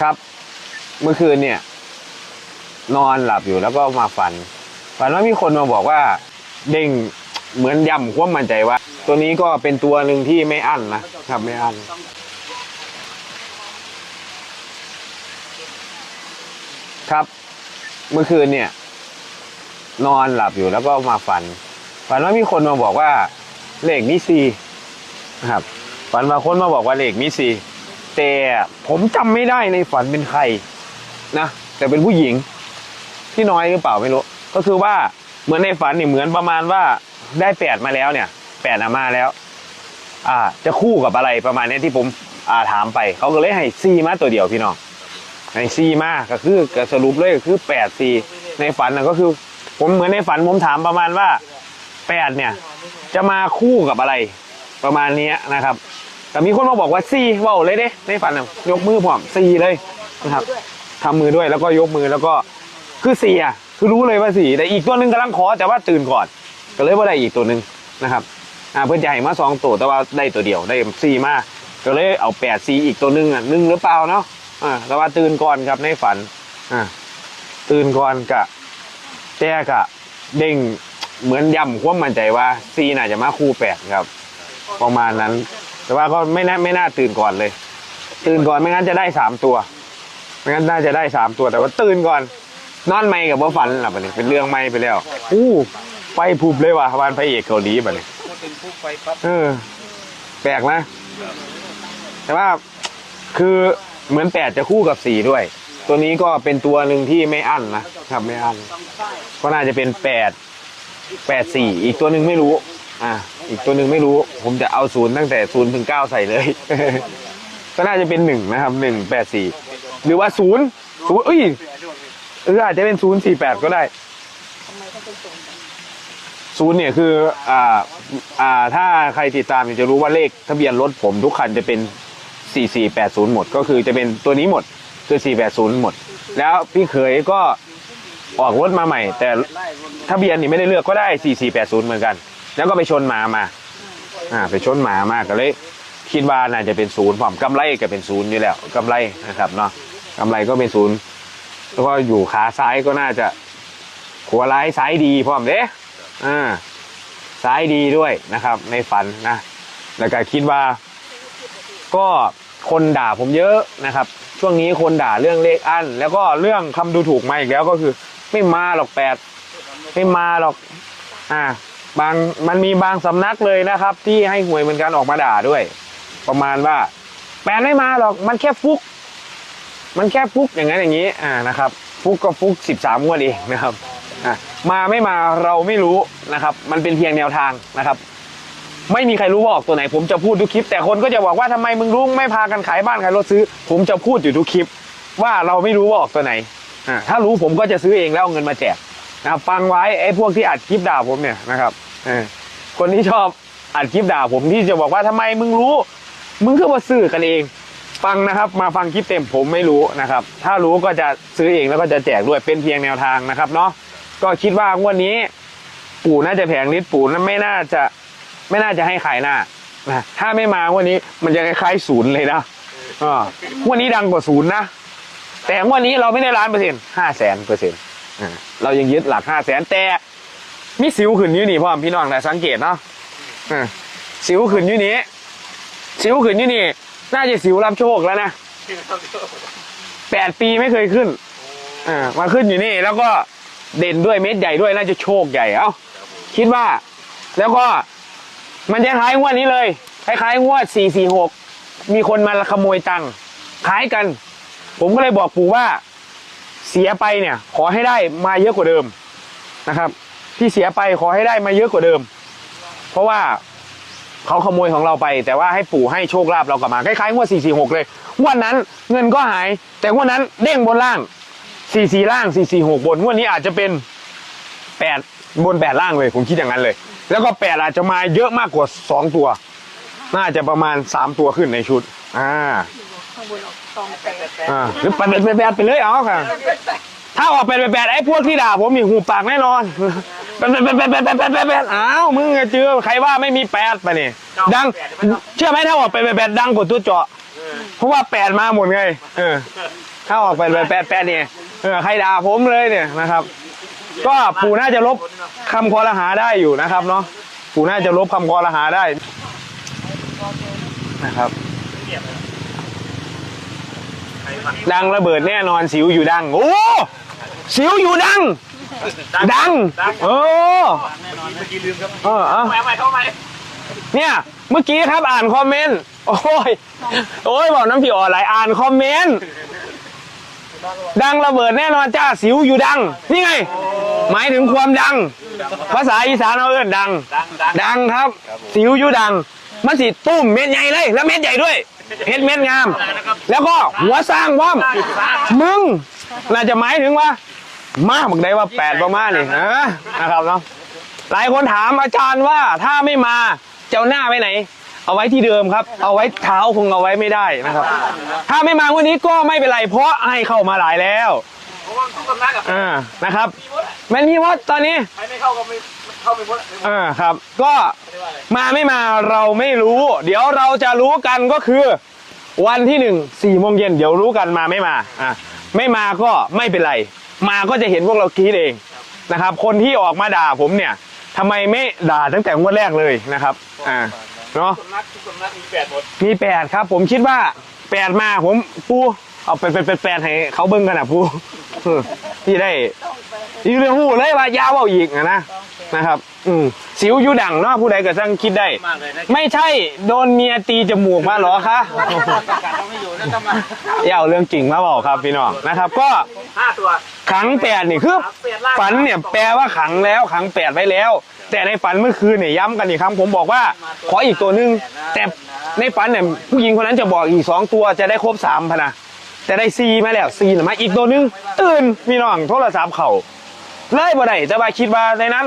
ครับ เมื่อคืนเนี่ย นอนหลับอยู่แล้วก็มาฝัน ฝันว่ามีคนมาบอกว่า เด้งเหมือนย่ำความมั่นใจว่า ตัวนี้ก็เป็นตัวหนึ่งที่ไม่อั้นนะครับไม่อั้นครับ เมื่อคืนเนี่ย นอนหลับอยู่แล้วก็มาฝัน ฝันว่ามีคนมาบอกว่าเลขมีซีนะครับ ฝันว่าคนมาบอกว่าเลขมีซี แต่ผมจำไม่ได้ในฝันเป็นใครนะแต่เป็นผู้หญิงที่น้อยหรือเปล่าไม่รู้ ก็คือว่าเหมือนในฝันเนี่ยเหมือนประมาณว่าได้แปดมาแล้วเนี่ยแปดมาแล้ว อ่า จะคู่กับอะไรประมาณนี้ที่ผมอ่าถามไป เขาก็เลยให้ซีมาตัวเดียวพี่น้องให้ซีมาก็คือก็สรุปเลยก็คือแปดซีในฝันนะก็คือ ผมเหมือนในฝันผมถามประมาณว่าแปดเนี่ย จะมาคู่กับอะไร ประมาณนี้นะครับ แต่มีคนมาบอกว่าซีเว่าเลยเด้ในฝันน่ะยกมือพร้อมซีเลยนะครับทำมือด้วยแล้วก็ยกมือแล้วก็คือสี่อะคือรู้เลยว่าสี่แต่อีกตัวหนึ่งกำลังขอแต่ว่าตื่นก่อน ก็เลยว่าได้อีกตัวหนึ่งนะครับอ่าเพื่อนจะให้มาสองตัวแต่ว่าได้ตัวเดียวได้สี่มาก็เลยเอาแปดสี่อีกตัวหนึ่งอะหนึ่งหรือเปล่าเนาะอ่าแต่ว่าตื่นก่อนครับในฝันอ่าตื่นก่อนกะแจ้กะเด้งเหมือนย่ำความมั่นใจว่าซีน่าจะมาคู่แปดครับ ประมาณนั้น แต่ว่าก็ไม่น่าไม่น่าตื่นก่อนเลย ตื่นก่อนไม่งั้นจะได้สามตัว ไม่งั้นน่าจะได้สามตัวแต่ว่าตื่นก่อน นอนไม่กับว่าฝันหลับไปเลยเป็นเรื่องไม่ไปแล้วอู้ไฟผูบเลยว่ะวันพระเอกเกาหลีแบบนี้ถ้าเป็นผู้ไฟปั๊บเออ แปลกนะ แต่ว่าคือเหมือนแปดจะคู่กับสี่ด้วย ตัวนี้ก็เป็นตัวหนึ่งที่ไม่อั้นนะครับไม่อั้นก็น่าจะเป็นแปดแปดสี่อีกตัวหนึ่งไม่รู้ อ่า อีกตัวหนึ่งไม่รู้ ผมจะเอาศูนย์ตั้งแต่ศูนย์ถึงเก้าใส่เลย ก็น่าจะเป็นหนึ่งนะครับหนึ่งแปดสี่หรือว่าศูนย์ศูนย์เอ้ยเอออาจจะเป็นศูนย์สี่แปดก็ได้ศูนย์เนี่ยคือ อ่า อ่า ถ้าใครติดตามเนี่ยจะรู้ว่าเลขทะเบียนรถผมทุกคันจะเป็นสี่สี่แปดศูนย์หมด ก็คือจะเป็นตัวนี้หมด คือสี่แปดศูนย์หมด แล้วพี่เขยก็ออกรถมาใหม่ แต่ทะเบียนนี่ไม่ได้เลือกก็ได้สี่สี่แปดศูนย์เหมือนกัน แล้วก็ไปชนหมามา อ่า ไปชนหมามาก็เลยคิดว่าน่าจะเป็นศูนย์ผมกำไรก็เป็นศูนย์อยู่แล้วกำไรนะครับเนาะกำไรก็เป็นศูนย์แล้วก็อยู่ขาซ้ายก็น่าจะหัวร้ายซ้ายดีพร้อมเด้อ่าซ้ายดีด้วยนะครับ ในฝันนะแล้วก็คิดว่า ก็คนด่าผมเยอะนะครับ ช่วงนี้คนด่าเรื่องเลขอั้น แล้วก็เรื่องคำดูถูกมาอีกแล้วก็คือ ไม่มาหรอกแปดไม่มาหรอก อ่า บางมันมีบางสำนักเลยนะครับ ที่ให้หวยเหมือนกันออกมาด่าด้วย ประมาณว่า แปดไม่มาหรอกมันแค่ฟุก มันแค่ฟุกอย่างนั้นอย่างนี้อ่านะครับ ฟุกก็ฟุกสิบสามงวดเองนะครับอ่ามาไม่มาเราไม่รู้นะครับ มันเป็นเพียงแนวทางนะครับ ไม่มีใครรู้ว่าออกตัวไหน ผมจะพูดทุกคลิป แต่คนก็จะบอกว่าทำไมมึงรู้ไม่พากันขายบ้านขายรถซื้อ ผมจะพูดอยู่ทุกคลิป ว่าเราไม่รู้ว่าออกตัวไหนอ่าถ้ารู้ผมก็จะซื้อเองแล้วเอาเงินมาแจก นะครับฟังไว้ไอ้พวกที่อัดคลิปด่าผมเนี่ยนะครับอคนที่ชอบอัดคลิปด่าผมที่จะบอกว่าทำไมมึงรู้ มึงก็มาซื้อกันเอง ฟังนะครับ มาฟังคลิปเต็มผมไม่รู้นะครับ ถ้ารู้ก็จะซื้อเองแล้วก็จะแจกด้วยเป็นเพียงแนวทางนะครับเนาะก็คิดว่างวดนี้ ปู่น่าจะแผงฤทธิ์ปู่นั้นไม่น่าจะไม่น่าจะให้ขายหน้านะถ้าไม่มางวันนี้มันจะคล้ายๆศูนย์เลยนะอ่างวันนี้ดังกว่าศูนย์นะแต่งวันนี้เราไม่ได้ล้านเปอร์เซ็นต์ห้าแสนเปอร์เซ็นต์ เรายังยึดหลักห้าแสนแต่มีสิวขึ้นอยู่นี่พ่อพี่น้องแต่สังเกตเนาะอ่าสิวขึ้นอยู่นี้สิวขึ้นอยู่นี่ น่าจะสิวรับโชคแล้วนะแปดปีไม่เคยขึ้นอ่ามาขึ้นอยู่นี่แล้วก็เด่นด้วยเม็ดใหญ่ด้วยน่าจะโชคใหญ่เอ้าคิดว่า แล้วก็มันจะคล้ายงวดนี้เลยคล้ายๆงวดสี่สี่หกมีคนมาขโมยตังค์คล้ายกัน ผมก็เลยบอกปู่ว่า เสียไปเนี่ยขอให้ได้มาเยอะกว่าเดิมนะครับ ที่เสียไปขอให้ได้มาเยอะกว่าเดิม เพราะว่าเขาขโมยของเราไป แต่ว่าให้ปู่ให้โชคลาภเรากลับมาคล้ายๆงวดสี่สี่หกเลยงวดนั้นเงินก็หาย แต่งวดนั้นเด้งบนล่างสี่สี่ล่างสี่สี่หกบนงวดนี้อาจจะเป็นแปดบนแปดล่างเลยผมคิดอย่างนั้นเลย แล้วก็แปดอาจจะมาเยอะมากกว่าสองตัว น่าจะประมาณสามตัวขึ้นในชุดอ่า ข้างบนออกตองแปดอ่าหรือแปดแปดแปดไปเลยเอาค่ะ ถ้าออกแปดแปดแปดไอ้พวกที่ด่าผมมีหูปากแน่นอนแปดแปดแปดแปดแปดแปดแปดแปดแปดอ้าวมึงอะเจอใครว่าไม่มีแปดไปะนี่ดังเชื่อไหมถ้าออกแปดแปดแปดดังกว่าตัวเจาะเพราะว่าแปดมาหมดไงเออถ้าออกไปแปดแปดเนี่ยเออใครด่าผมเลยเนี่ยนะครับ ก็ปู่น่าจะลบคำคอรหาได้อยู่นะครับเนาะปู่น่าจะลบคำคอรหาได้นะครับ ดังระเบิดแน่นอนสิวอยู่ดัง โอ้สิวอยู่ดัง ดังโอ้เออเอาทำไมทำไมเนี่ยเมื่อกี้ครับอ่านคอมเมนต์โอ้ยโอ้ยบอกน้ำพี่อ่อนไหลอ่านคอมเมนต์ดังระเบิดแน่นอนจ้าสิวอยู่ดัง นี่ไง หมายถึงความดัง ภาษาอีสานเอาเอิ้นดังดังดัง ดังครับ สิวอยู่ดัง มันสิตุ้มเม็ดใหญ่เลย แล้วเม็ดใหญ่ด้วย เห็ดเม็ดงาม แล้วก็หัวสร้างว่ามึง น่าจะหมายถึงว่า มาบอกได้ว่าแปดประมาณนี่นะนะครับเนาะหลายคนถามอาจารย์ว่าถ้าไม่มาเจ้าหน้าไปไหน เอาไว้ที่เดิมครับ เอาไว้เท้าคงเอาไว้ไม่ได้นะครับ ถ้าไม่มาวันนี้ก็ไม่เป็นไร เพราะให้เข้ามาหลายแล้วเพราะว่าทุกสำนักอะอ่านะครับ มันมีมดตอนนี้ใครไม่เข้าก็ไม่ เข้าไม่พ้นอ่าครับ ก็มาไม่มาเราไม่รู้ เดี๋ยวเราจะรู้กันก็คือ วันที่หนึ่งสี่โมงเย็นเดี๋ยวรู้กันมาไม่มาอะไม่มาก็ไม่เป็นไร มาก็จะเห็นพวกเรากรีดเองนะครับ คนที่ออกมาด่าผมเนี่ยทำไมไม่ด่าตั้งแต่งวดแรกเลยนะครับอ่าเนาะ สำนักทุกสำนักมีแปดหมดมีแปดครับ ผมคิดว่าแปดมาผมปูเอาไปเป็นแปดให้เขาเบิ้งกันนะปูเออที่ได้ที่เรื่องหูเลยว่ายาวเอาอีกนะนะ นะครับ อืมสิวอยู่ดังเนาะผู้ใดก็สั่งคิดได้ มากเลยนะไม่ใช่โดนเมียตีจมูกมาเหรอคะการต้องไม่อยู่นั่นก็มาอย่าเอาเรื่องจริงมาบอกครับพี่น้องนะครับ ก็ห้าตัวขังแปดนี่คือฝันเนี่ยแปลว่าขังแล้วขังแปดไว้แล้ว แต่ในฝันเมื่อคืนเนี่ยย้ำกันอีกครั้งผมบอกว่า ขออีกตัวหนึงแต่ในฝันเนี่ยผู้หญิงคนนั้นจะบอกอีกสองตัวจะได้ครบสามพะนะแต่ได้ซีมาแล้วซีนะมาอีกตัวหนึงตื่นพี่น้องโทรศัพท์เขาเลยบ่ได้แต่ว่าคิดว่าในนั้น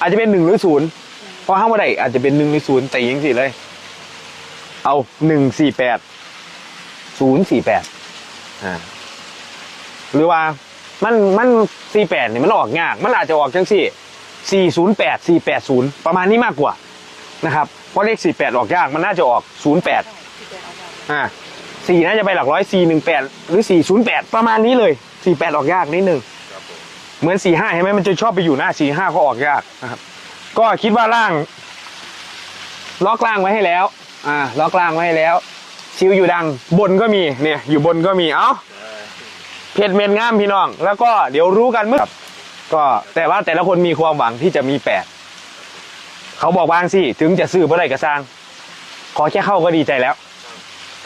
อาจจะเป็นหนึ่งหรือศูนย์พอห้ามบ่ได้อาจจะเป็นหนึ่งหรือศูนย์แต่ยังสิเลย เอาหนึ่งสี่แปดศูนย์สี่แปดอ่าหรือว่ามันมันสี่แปดเนี่ยมันออกยาก มันอาจจะออกจังสี่สี่ศูนย์แปดสี่แปดศูนย์ประมาณนี้มากกว่านะครับเพราะเลขสี่แปดออกยากมันน่าจะออกศูนย์แปดอ่าสี่น่าจะไปหลักร้อยสี่หนึ่งแปดหรือสี่ศูนย์แปดประมาณนี้เลยสี่แปดออกยากนิดหนึ่ง เหมือนสี่ห้าเห็นไหมมันจะชอบไปอยู่หน้าสี่ห้าก็ออกยากนะครับ ก็คิดว่าล่าง ล็อกล่างไว้ให้แล้ว อ่า ล็อกล่างไว้ให้แล้ว ชิวอยู่ดังบนก็มีเนี่ยอยู่บนก็มีเอ้าเพจเมนงามพี่น้อง แล้วก็เดี๋ยวรู้กันเมื่อก็แต่ว่าแต่ละคนมีความหวังที่จะมีแปดเขาบอกวางสิถึงจะซื้อเมื่อไรก็สร้าง ขอแค่เข้าก็ดีใจแล้ว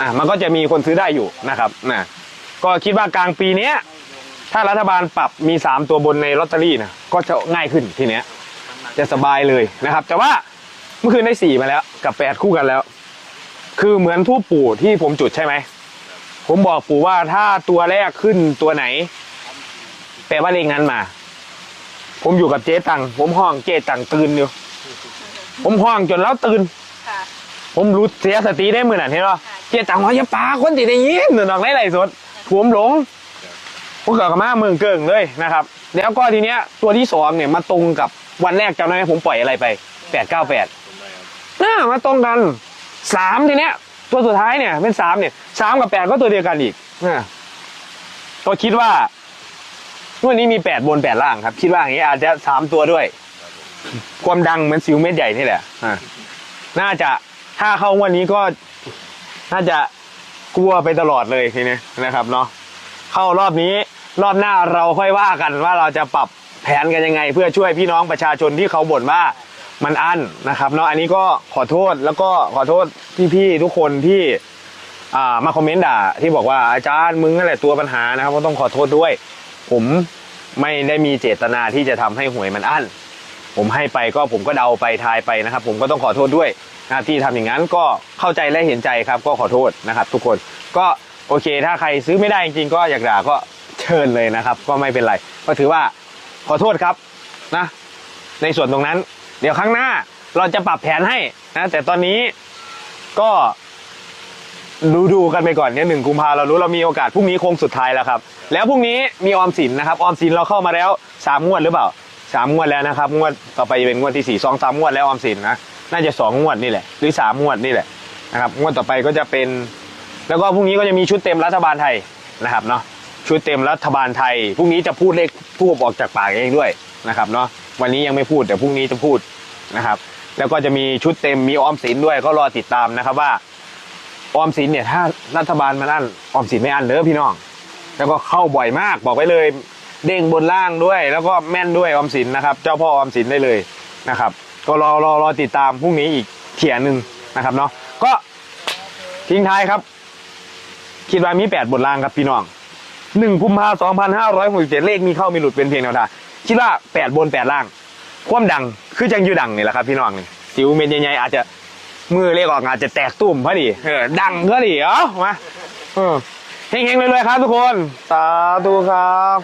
อะมันก็จะมีคนซื้อได้อยู่นะครับนะก็คิดว่ากลางปีเนี้ย ถ้ารัฐบาลปรับมีสามตัวบนในลอตเตอรี่นะก็จะง่ายขึ้นทีเนี้ยจะสบายเลยนะครับ แต่ว่าเมื่อคืนได้สี่มาแล้ว กับแปดคู่กันแล้ว คือเหมือนทูปปู่ที่ผมจุดใช่ไหม ผมบอกปู่ว่าถ้าตัวแรกขึ้นตัวไหน แปลว่าเลขนั้นมา ผมอยู่กับเจ๊ตังผมห้องเจ๊ตังตื่นอยู่ ผมห้องจนแล้วตื่นค่ะผมรู้เสียสติได้เมื่อนั้นเห็นป่ะเจ๊ตังว่าอย่าปาคนติดได้ยินหนึ่งดอกไล่ไหลสดผมหลง ผมเกิดกับมาเมืองเกิงเลยนะครับ แล้วก็ทีเนี้ยตัวที่สองเนี่ยมาตรงกับวันแรกจำได้ไหมผมปล่อยอะไรไปแปดเก้าแปดน่ามาตรงกันสามทีเนี้ย ตัวสุดท้ายเนี่ยเป็นสามเนี่ยสามกับแปดก็ตัวเดียวกันอีกนะก็คิดว่าวันนี้มีแปดบนแปดล่างครับ คิดว่าอย่างนี้อาจจะสามตัวด้วย ความดังเหมือนสิวเม็ดใหญ่นี่แหละอ่าน่าจะถ้าเข้างวันนี้ก็น่าจะกลัวไปตลอดเลยทีนี้นะครับเนาะ เข้ารอบนี้ รอบหน้าเราค่อยว่ากันว่าเราจะปรับแผนกันยังไง เพื่อช่วยพี่น้องประชาชนที่เขาบ่นว่ามันอั้นนะครับเนาะอันนี้ก็ขอโทษแล้วก็ขอโทษพี่ๆทุกคนที่อ่ามาคอมเมนต์ด่าที่บอกว่าอาจารย์มึงนั่นแหละตัวปัญหานะครับก็ต้องขอโทษด้วย ผมไม่ได้มีเจตนาที่จะทำให้หวยมันอั้น ผมให้ไปก็ผมก็เดาไปทายไปนะครับ ผมก็ต้องขอโทษด้วยนะที่ทำอย่างนั้นก็เข้าใจและเห็นใจครับ ก็ขอโทษนะครับ ทุกคนก็ โอเค ถ้าใครซื้อไม่ได้จริงๆก็อยากด่าก็เชิญเลยนะครับ ก็ไม่เป็นไร ก็ถือว่าขอโทษครับนะ ในส่วนตรงนั้น เดี๋ยวครั้งหน้าเราจะปรับแผนให้นะ แต่ตอนนี้ก็ดูดูกันไปก่อนเนี่ยหนึ่งกุมภาเรารู้เรามีโอกาสพรุ่งนี้โค้งสุดท้ายแล้วครับ แล้วพรุ่งนี้มีออมสินนะครับออมสินเราเข้ามาแล้วสามงวดหรือเปล่าสามงวดแล้วนะครับงวดต่อไปเป็นงวดที่สี่สองสามงวดแล้วออมสินนะน่าจะสองงวดนี่แหละหรือสามงวดนี่แหละนะครับงวดต่อไปก็จะเป็น แล้วก็พรุ่งนี้ก็จะมีชุดเต็มรัฐบาลไทยนะครับเนาะชุดเต็มรัฐบาลไทยพรุ่งนี้จะพูดเลขทูบออกจากปากเองด้วยนะครับเนาะวันนี้ยังไม่พูดแต่พรุ่งนี้จะพูดนะครับ แล้วก็จะมีชุดเต็มมีออมสินด้วยก็รอติดตามนะครับว่าออมสินเนี่ยถ้ารัฐบาลมันอั้นออมสินไม่อั้นเด้อพี่น้อง แล้วก็เข้าบ่อยมากบอกไว้เลย เด้งบนล่างด้วย แล้วก็แม่นด้วยออมสินนะครับ เจ้าพ่อออมสินได้เลยนะครับ ก็รอรอรอติดตามพรุ่งนี้อีกเขียนหนึ่งนะครับเนาะก็ทิ้งท้ายครับ คิดว่ามีแปดบทล่างครับพี่น้องหนึ่งกุมภาสองพันห้าร้อยหกสิบเจ็ดเลขมีเข้ามีหลุดเป็นเพียงแนวทางคิดว่าแปดบนแปดล่าง ความดังคือจังอยูดังนี่แหละครับพี่น้องนี่จิ๋วเม็ดใหญ่ๆอาจจะมือเลขออกอาจจะแตกตุ่มพอดีเออดังก็ดีเอ้ามาเออเฮงๆเลยๆครับทุกคนสาธุครับ